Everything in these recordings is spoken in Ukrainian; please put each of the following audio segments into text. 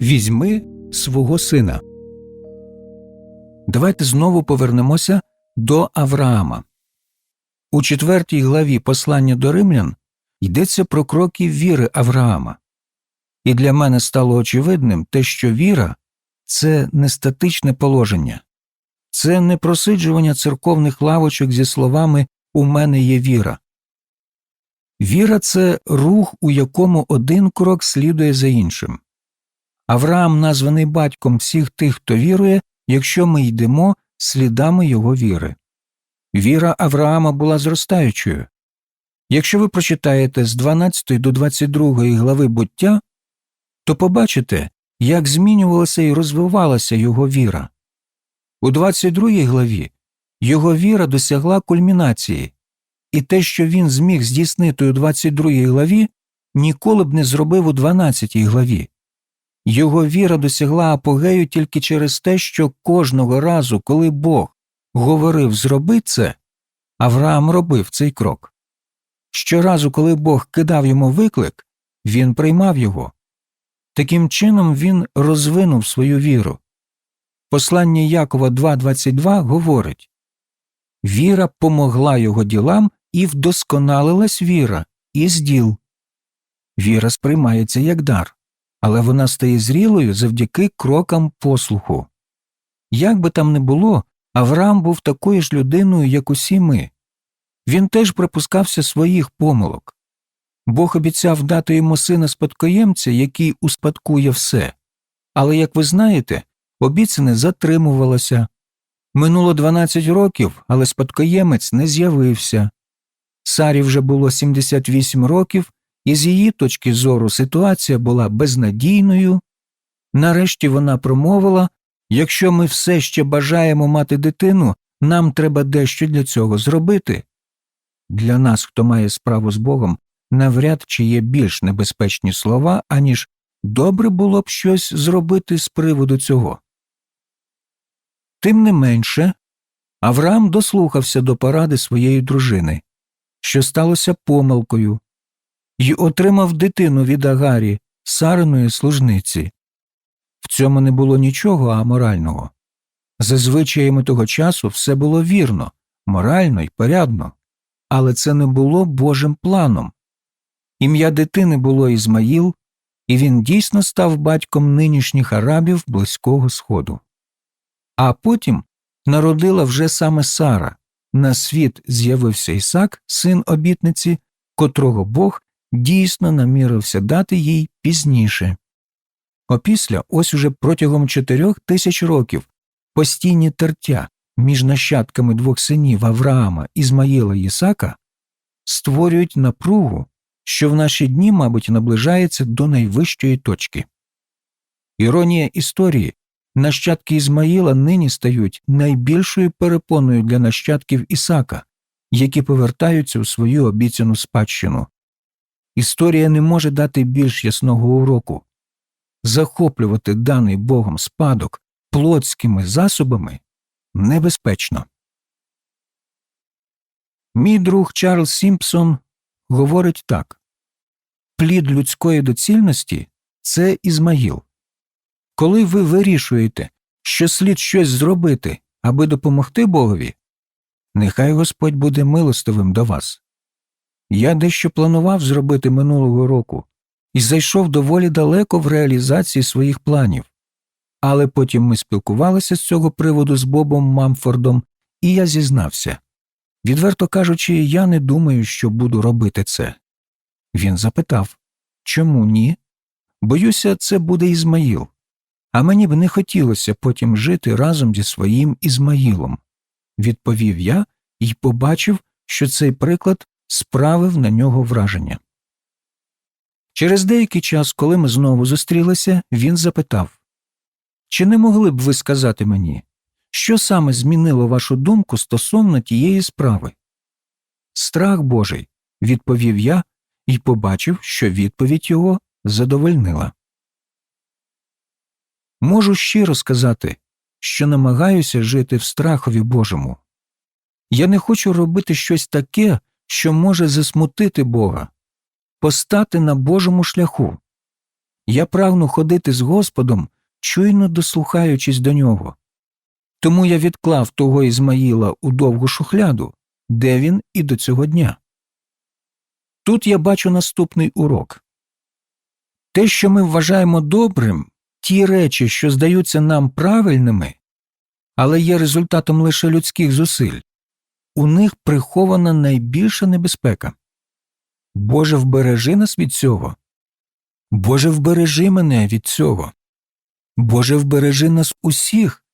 Візьми свого сина. Давайте знову повернемося до Авраама. У четвертій главі послання до римлян йдеться про кроки віри Авраама. І для мене стало очевидним те, що віра це не статичне положення, це не просиджування церковних лавочок зі словами У мене є віра. Віра це рух, у якому один крок слідує за іншим. Авраам названий батьком всіх тих, хто вірує, якщо ми йдемо слідами його віри. Віра Авраама була зростаючою. Якщо ви прочитаєте з 12 до 22 глави буття, то побачите, як змінювалася і розвивалася його віра. У 22 главі його віра досягла кульмінації, і те, що він зміг здійснити у 22 главі, ніколи б не зробив у 12 главі. Його віра досягла апогею тільки через те, що кожного разу, коли Бог говорив зроби це, Авраам робив цей крок. Щоразу, коли Бог кидав йому виклик, він приймав його. Таким чином він розвинув свою віру. Послання Якова 2.22 говорить Віра помогла його ділам і вдосконалилась віра із діл. Віра сприймається як дар, але вона стає зрілою завдяки крокам послуху. Як би там не було, Авраам був такою ж людиною, як усі ми. Він теж припускався своїх помилок. Бог обіцяв дати йому сина спадкоємця, який успадкує все. Але, як ви знаєте, обіцяне затримувалося. Минуло 12 років, але спадкоємець не з'явився. Сарі вже було 78 років, і з її точки зору ситуація була безнадійною. Нарешті вона промовила якщо ми все ще бажаємо мати дитину, нам треба дещо для цього зробити. Для нас, хто має справу з Богом, навряд чи є більш небезпечні слова, аніж добре було б щось зробити з приводу цього. Тим не менше, Авраам дослухався до поради своєї дружини, що сталося помилкою, і отримав дитину від Агарі, Сариної служниці. В цьому не було нічого аморального. За звичаями того часу все було вірно, морально й порядно, але це не було Божим планом. Ім'я дитини було Ізмаїл, і він дійсно став батьком нинішніх арабів Близького Сходу. А потім народила вже саме Сара. На світ з'явився Ісак, син обітниці, котрого Бог дійсно намірився дати їй пізніше. Опісля, ось уже протягом чотирьох тисяч років, постійні тертя між нащадками двох синів Авраама, Ізмаїла і Ісака створюють напругу, що в наші дні, мабуть, наближається до найвищої точки. Іронія історії нащадки Ізмаїла нині стають найбільшою перепоною для нащадків Ісака, які повертаються у свою обіцяну спадщину. Історія не може дати більш ясного уроку захоплювати даний Богом спадок плотськими засобами небезпечно. Мій друг Чарльз Сімпсон говорить так плід людської доцільності це Ізмаїл. Коли ви вирішуєте, що слід щось зробити, аби допомогти Богові, нехай Господь буде милостивим до вас. Я дещо планував зробити минулого року і зайшов доволі далеко в реалізації своїх планів. Але потім ми спілкувалися з цього приводу з Бобом Мамфордом, і я зізнався відверто кажучи, я не думаю, що буду робити це. Він запитав чому ні? Боюся, це буде Ізмаїл. А мені б не хотілося потім жити разом зі своїм Ізмаїлом, відповів я і побачив, що цей приклад справив на нього враження. Через деякий час, коли ми знову зустрілися, він запитав Чи не могли б ви сказати мені, що саме змінило вашу думку стосовно тієї справи? Страх Божий, відповів я і побачив, що відповідь його задовольнила. Можу щиро сказати, що намагаюся жити в страхові Божому. Я не хочу робити щось таке, що може засмутити Бога, постати на Божому шляху. Я прагну ходити з Господом, чуйно дослухаючись до нього. Тому я відклав того Ізмаїла у довгу шухляду, де він і до цього дня. Тут я бачу наступний урок те, що ми вважаємо добрим, ті речі, що здаються нам правильними, але є результатом лише людських зусиль, у них прихована найбільша небезпека. Боже, вбережи нас від цього. Боже, вбережи мене від цього. Боже, вбережи нас усіх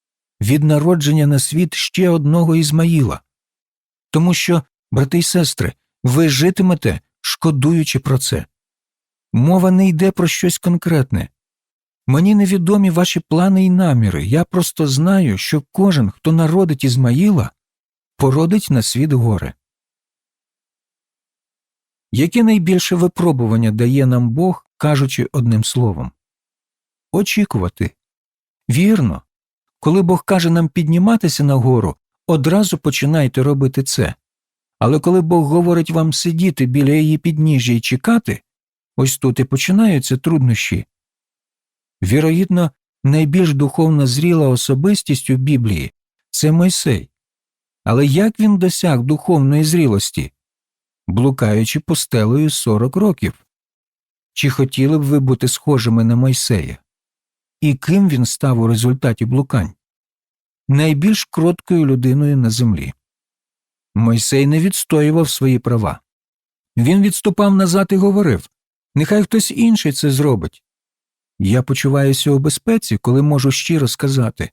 від народження на світ ще одного Ізмаїла. Тому що, брати й сестри, ви житимете, шкодуючи про це. Мова не йде про щось конкретне. Мені невідомі ваші плани і наміри. Я просто знаю, що кожен, хто народить Ізмаїла, породить на світ горе. Яке найбільше випробування дає нам Бог, кажучи одним словом? Очікувати. Вірно. Коли Бог каже нам підніматися нагору, одразу починайте робити це. Але коли Бог говорить вам сидіти біля її підніжжя і чекати, ось тут і починаються труднощі. Вірогідно, найбільш духовно зріла особистість у Біблії це Мойсей. Але як він досяг духовної зрілості? Блукаючи постелею 40 років. Чи хотіли б ви бути схожими на Мойсея? І ким він став у результаті блукань? Найбільш кроткою людиною на землі. Мойсей не відстоював свої права. Він відступав назад і говорив Нехай хтось інший це зробить. Я почуваюся у безпеці, коли можу щиро сказати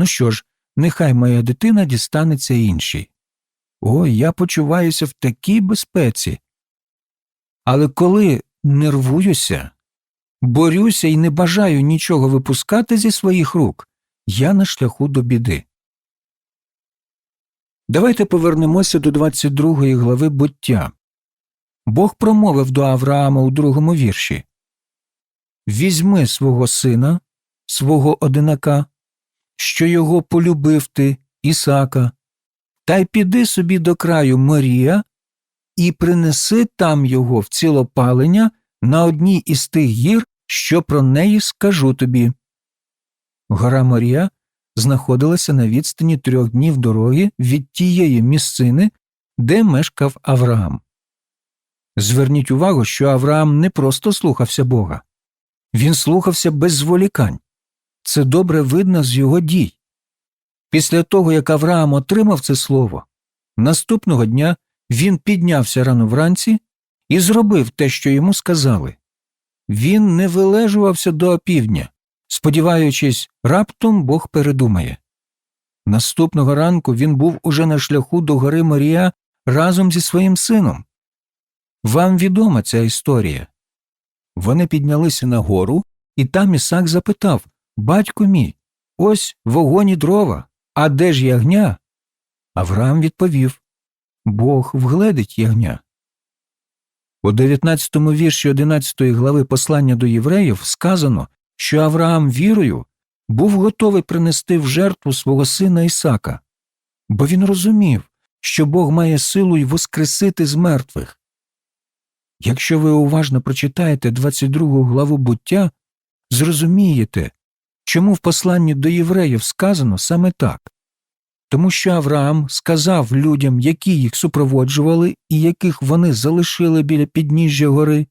ну що ж, нехай моя дитина дістанеться іншій. Ой, я почуваюся в такій безпеці. Але коли нервуюся, борюся і не бажаю нічого випускати зі своїх рук, я на шляху до біди. Давайте повернемося до 22 глави буття. Бог промовив до Авраама у другому вірші Візьми свого сина, свого одинака, що його полюбив ти, Ісака, та й піди собі до краю Морія і принеси там його в цілопалення на одній із тих гір, що про неї скажу тобі. Гора Морія знаходилася на відстані трьох днів дороги від тієї місцини, де мешкав Авраам. Зверніть увагу, що Авраам не просто слухався Бога, він слухався без зволікань. Це добре видно з його дій. Після того, як Авраам отримав це слово, наступного дня він піднявся рано вранці і зробив те, що йому сказали. Він не вилежувався до опівдня, сподіваючись, раптом Бог передумає. Наступного ранку він був уже на шляху до гори Марія разом зі своїм сином. Вам відома ця історія. Вони піднялися на гору, і там Ісак запитав Батько мій, ось вогонь і дрова, а де ж ягня? Авраам відповів Бог вгледить ягня. У 19 вірші 11 глави послання до євреїв сказано, що Авраам вірою був готовий принести в жертву свого сина Ісака, бо він розумів, що Бог має силу й воскресити з мертвих. Якщо ви уважно прочитаєте 22 главу буття, зрозумієте, чому в посланні до євреїв сказано саме так. Тому що Авраам сказав людям, які їх супроводжували і яких вони залишили біля підніжжя гори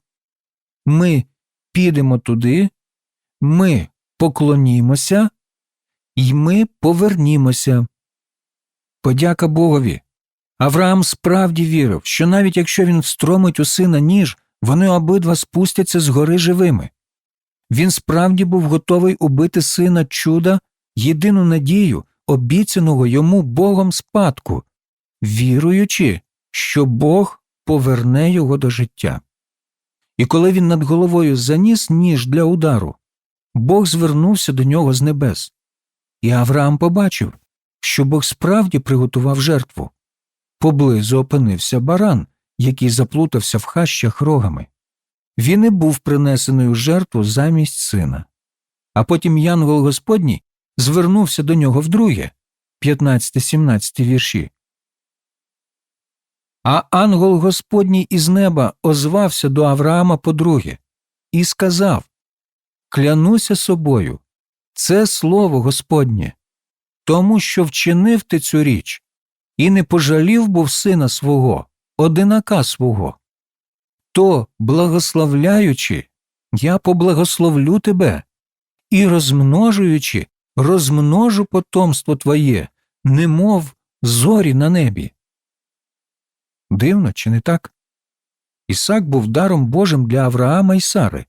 Ми підемо туди, ми поклонімося, і ми повернімося. Подяка Богові. Авраам справді вірив, що навіть якщо він встромить у сина ніж, вони обидва спустяться з гори живими. Він справді був готовий убити сина чуда, єдину надію, обіцяного йому Богом спадку, віруючи, що Бог поверне його до життя. І коли він над головою заніс ніж для удару, Бог звернувся до нього з небес. І Авраам побачив, що Бог справді приготував жертву. Поблизу опинився баран, який заплутався в хащах рогами. Він і був принесений у жертву замість сина. А потім Янгол Господній звернувся до нього вдруге, 15-17 вірші. А ангел Господній із неба озвався до Авраама подруге і сказав клянуся собою, це слово Господнє, тому що вчинив ти цю річ, і не пожалів був сина свого, одинака свого. То, благословляючи, я поблагословлю тебе, і розмножуючи, розмножу потомство твоє, немов зорі на небі. Дивно, чи не так? Ісак був даром Божим для Авраама і Сари.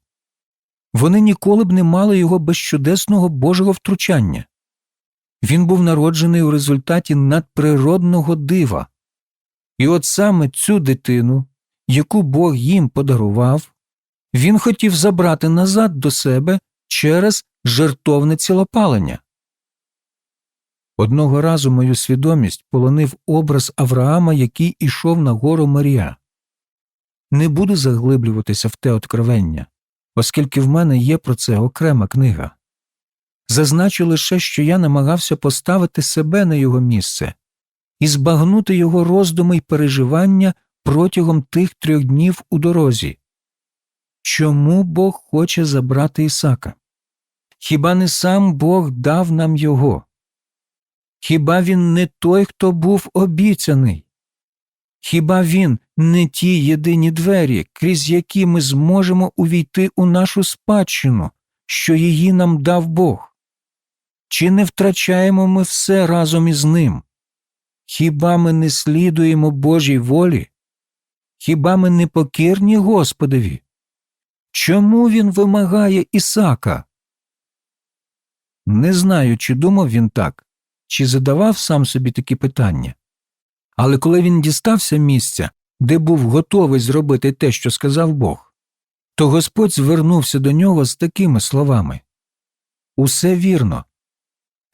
Вони ніколи б не мали його безчудесного Божого втручання. Він був народжений у результаті надприродного дива. І от саме цю дитину, яку Бог їм подарував, він хотів забрати назад до себе через жертовне цілопалення. Одного разу мою свідомість полонив образ Авраама, який ішов на гору Марія. Не буду заглиблюватися в те откровення, оскільки в мене є про це окрема книга. Зазначу лише, що я намагався поставити себе на його місце і збагнути його роздуми й переживання протягом тих трьох днів у дорозі. Чому Бог хоче забрати Ісака? Хіба не сам Бог дав нам його? Хіба він не той, хто був обіцяний? Хіба він не ті єдині двері, крізь які ми зможемо увійти у нашу спадщину, що її нам дав Бог? Чи не втрачаємо ми все разом із ним? Хіба ми не слідуємо Божій волі? Хіба ми не покірні Господові? Чому він вимагає Ісака? Не знаю, чи думав він так, чи задавав сам собі такі питання. Але коли він дістався місця, де був готовий зробити те, що сказав Бог, то Господь звернувся до нього з такими словами Усе вірно.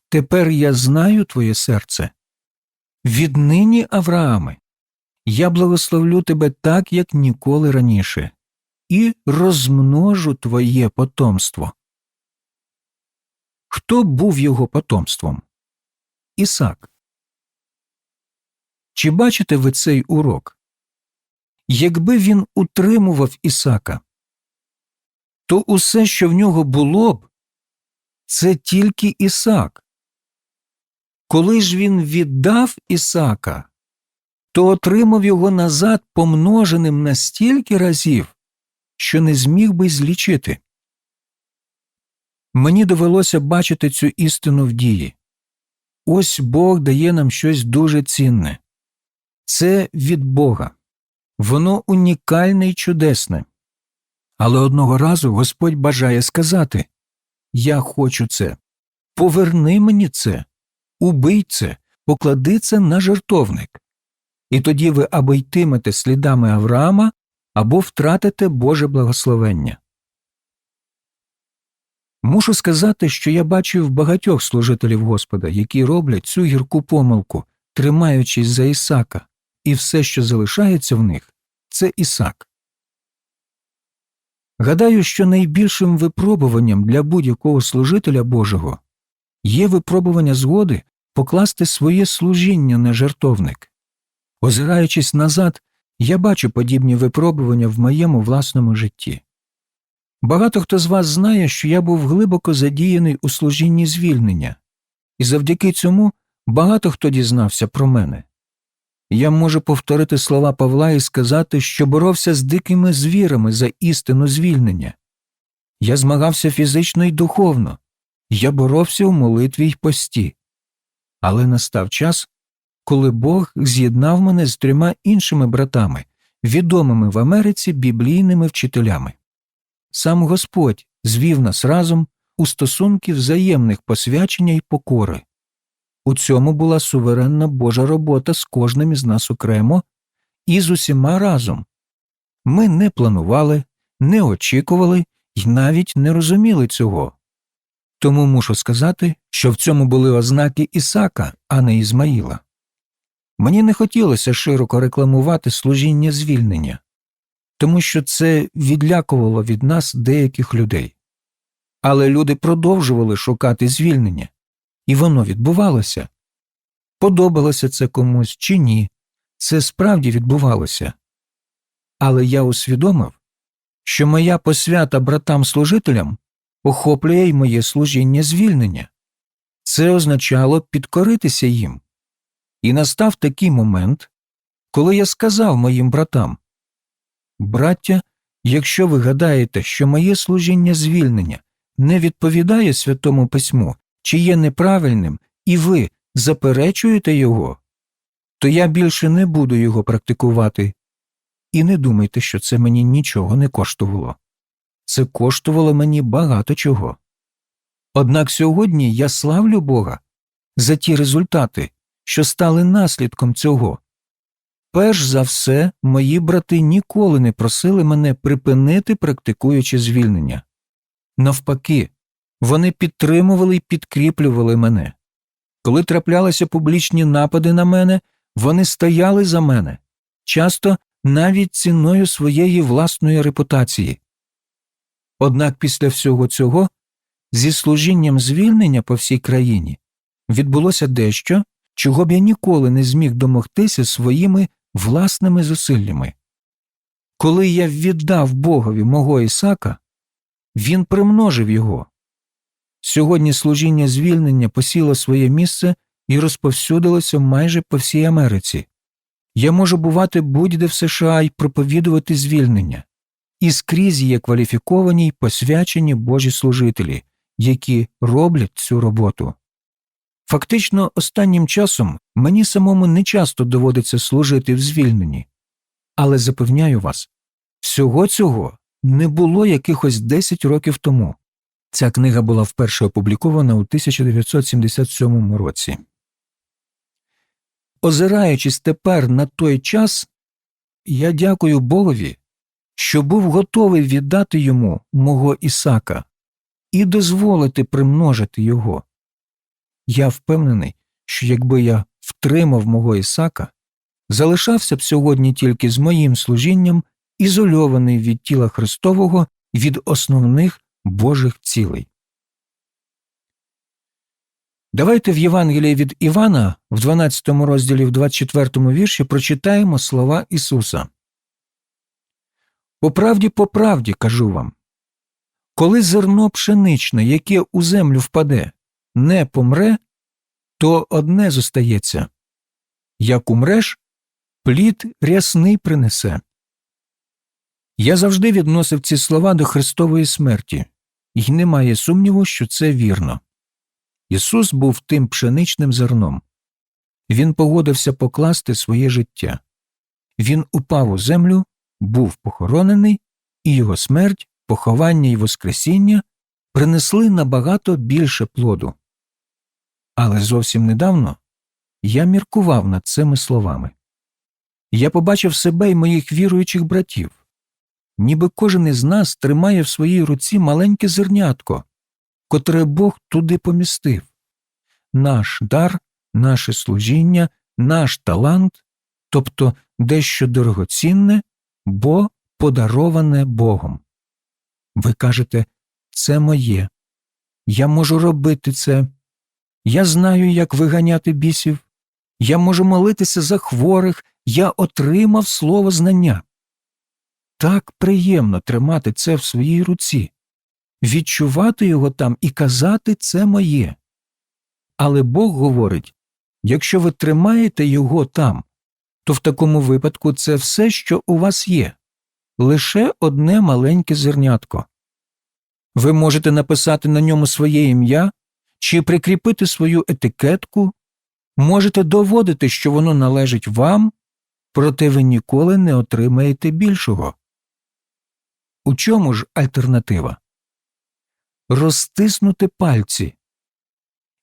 Тепер я знаю твоє серце. Віднині, Аврааме, я благословлю тебе так, як ніколи раніше, і розмножу твоє потомство. Хто був його потомством? Ісак. Чи бачите ви цей урок? Якби він утримував Ісака, то усе, що в нього було б, це тільки Ісак. Коли ж він віддав Ісака, то отримав його назад помноженим на стільки разів, що не зміг би злічити. Мені довелося бачити цю істину в дії. Ось Бог дає нам щось дуже цінне. Це від Бога. Воно унікальне і чудесне. Але одного разу Господь бажає сказати Я хочу це. Поверни мені це, убий це, поклади це на жертовник. І тоді ви або йтимете слідами Авраама, або втратите Боже благословення. Мушу сказати, що я бачив багатьох служителів Господа, які роблять цю гірку помилку, тримаючись за Ісака, і все, що залишається в них, це Ісак. Гадаю, що найбільшим випробуванням для будь-якого служителя Божого є випробування згоди покласти своє служіння на жертовник. Озираючись назад, я бачу подібні випробування в моєму власному житті. Багато хто з вас знає, що я був глибоко задіяний у служінні звільнення, і завдяки цьому багато хто дізнався про мене. Я можу повторити слова Павла і сказати, що боровся з дикими звірами за істину звільнення. Я змагався фізично і духовно, я боровся у молитві й пості. Але настав час, коли Бог з'єднав мене з трьома іншими братами, відомими в Америці біблійними вчителями. Сам Господь звів нас разом у стосунки взаємних посвячення й покори. У цьому була суверенна Божа робота з кожним із нас окремо і з усіма разом. Ми не планували, не очікували і навіть не розуміли цього. Тому мушу сказати, що в цьому були ознаки Ісака, а не Ізмаїла. Мені не хотілося широко рекламувати служіння звільнення, тому що це відлякувало від нас деяких людей. Але люди продовжували шукати звільнення, і воно відбувалося. Подобалося це комусь чи ні, це справді відбувалося. Але я усвідомив, що моя посвята братам служителям охоплює й моє служіння звільнення. Це означало підкоритися їм. І настав такий момент, коли я сказав моїм братам Браття, якщо ви гадаєте, що моє служіння звільнення не відповідає Святому Письму чи є неправильним, і ви заперечуєте його, то я більше не буду його практикувати. І не думайте, що це мені нічого не коштувало. Це коштувало мені багато чого. Однак сьогодні я славлю Бога за ті результати, що стали наслідком цього. Перш за все, мої брати ніколи не просили мене припинити практикуючи звільнення. Навпаки, вони підтримували і підкріплювали мене. Коли траплялися публічні напади на мене, вони стояли за мене, часто навіть ціною своєї власної репутації. Однак після всього цього, зі служінням звільнення по всій країні, відбулося дещо, чого б я ніколи не зміг домогтися своїми власними зусиллями. Коли я віддав Богові мого Ісака, він примножив його. Сьогодні служіння звільнення посіло своє місце і розповсюдилося майже по всій Америці. Я можу бувати будь-де в США і проповідувати звільнення, і скрізь є кваліфіковані й посвячені Божі служителі, які роблять цю роботу. Фактично, останнім часом мені самому не часто доводиться служити в звільненні, але запевняю вас, всього цього не було якихось 10 років тому. Ця книга була вперше опублікована у 1977 році. Озираючись тепер на той час, я дякую Богові, що був готовий віддати йому мого Ісака і дозволити примножити його. Я впевнений, що якби я втримав мого Ісака, залишався б сьогодні тільки з моїм служінням, ізольований від тіла Христового від основних Божих цілей. Давайте в Євангелії від Івана в 12 розділі в 24 вірші прочитаємо слова Ісуса. По правді, по правді кажу вам коли зерно пшеничне, яке у землю впаде, не помре, то одне зостається як умреш, плід рясний принесе. Я завжди відносив ці слова до Христової смерті, і немає сумніву, що це вірно. Ісус був тим пшеничним зерном. Він погодився покласти своє життя. Він упав у землю, був похоронений, і його смерть, поховання і Воскресіння принесли набагато більше плоду. Але зовсім недавно я міркував над цими словами. Я побачив себе і моїх віруючих братів, ніби кожен із нас тримає в своїй руці маленьке зернятко, котре Бог туди помістив. Наш дар, наше служіння, наш талант, тобто дещо дорогоцінне, бо подароване Богом. Ви кажете, це моє. Я можу робити це. Я знаю, як виганяти бісів. Я можу молитися за хворих, я отримав слово знання. Так приємно тримати це в своїй руці, відчувати його там і казати це моє. Але Бог говорить якщо ви тримаєте його там, то в такому випадку це все, що у вас є, лише одне маленьке зернятко. Ви можете написати на ньому своє ім'я чи прикріпити свою етикетку, можете доводити, що воно належить вам, проте ви ніколи не отримаєте більшого. У чому ж альтернатива? Розтиснути пальці,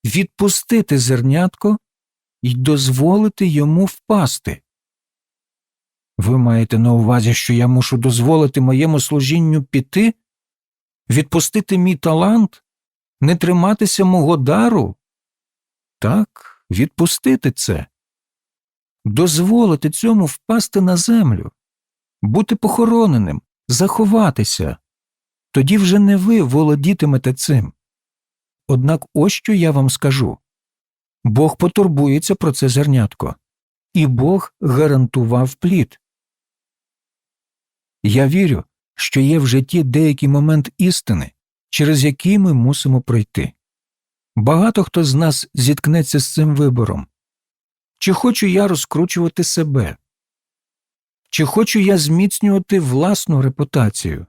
відпустити зернятко і дозволити йому впасти. Ви маєте на увазі, що я мушу дозволити моєму служінню піти, відпустити мій талант, не триматися мого дару? Так, відпустити це, дозволити цьому впасти на землю, бути похороненим, заховатися. Тоді вже не ви володітимете цим. Однак ось що я вам скажу Бог потурбується про це зернятко, і Бог гарантував плід. Я вірю, що є в житті деякий момент істини, через який ми мусимо пройти. Багато хто з нас зіткнеться з цим вибором. Чи хочу я розкручувати себе? Чи хочу я зміцнювати власну репутацію?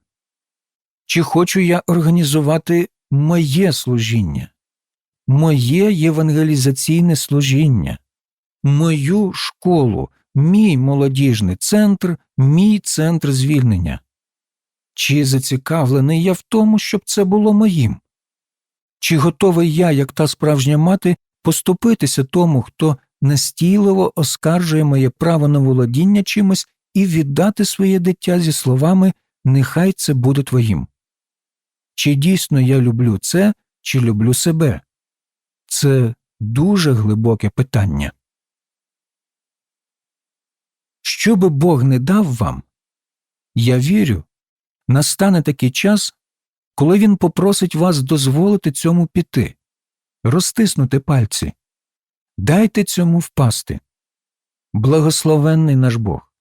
Чи хочу я організувати моє служіння, моє євангелізаційне служіння, мою школу, мій молодіжний центр, мій центр звільнення? Чи зацікавлений я в тому, щоб це було моїм? Чи готовий я, як та справжня мати, поступитися тому, хто настійливо оскаржує моє право на володіння чимось і віддати своє дитя зі словами Нехай це буде твоїм? Чи дійсно я люблю це, чи люблю себе? Це дуже глибоке питання. Що би Бог не дав вам, я вірю, настане такий час, коли Він попросить вас дозволити цьому піти, розтиснути пальці, дайте цьому впасти. Благословенний наш Бог.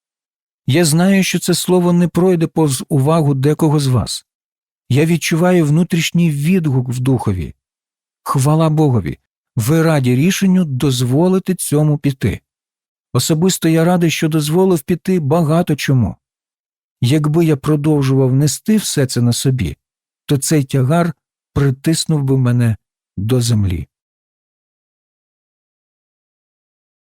Я знаю, що це слово не пройде повз увагу декого з вас. Я відчуваю внутрішній відгук в духові. Хвала Богові, ви раді рішенню дозволити цьому піти. Особисто я радий, що дозволив піти багато чому. Якби я продовжував нести все це на собі, то цей тягар притиснув би мене до землі.